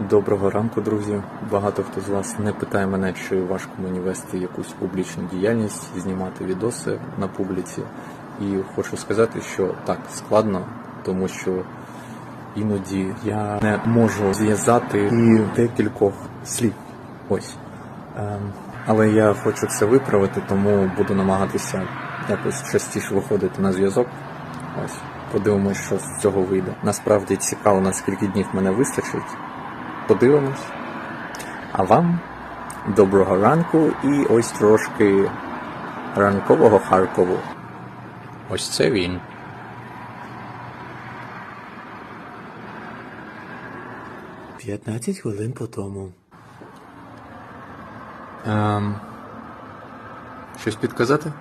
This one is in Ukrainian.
Доброго ранку, друзі. Багато хто з вас не питає мене, чи важко мені вести якусь публічну діяльність, знімати відоси на публіці. І хочу сказати, що так складно, тому що іноді я не можу зв'язати і декількох слів. Ось. Ем, але я хочу це виправити, тому буду намагатися якось частіше виходити на зв'язок. Ось. Подивимось, що з цього вийде. Насправді цікаво, наскільки днів мене вистачить. Подивимось. А вам доброго ранку і ось трошки ранкового Харкову. Ось це він. П'ятнадцять хвилин по тому. Ем, щось підказати?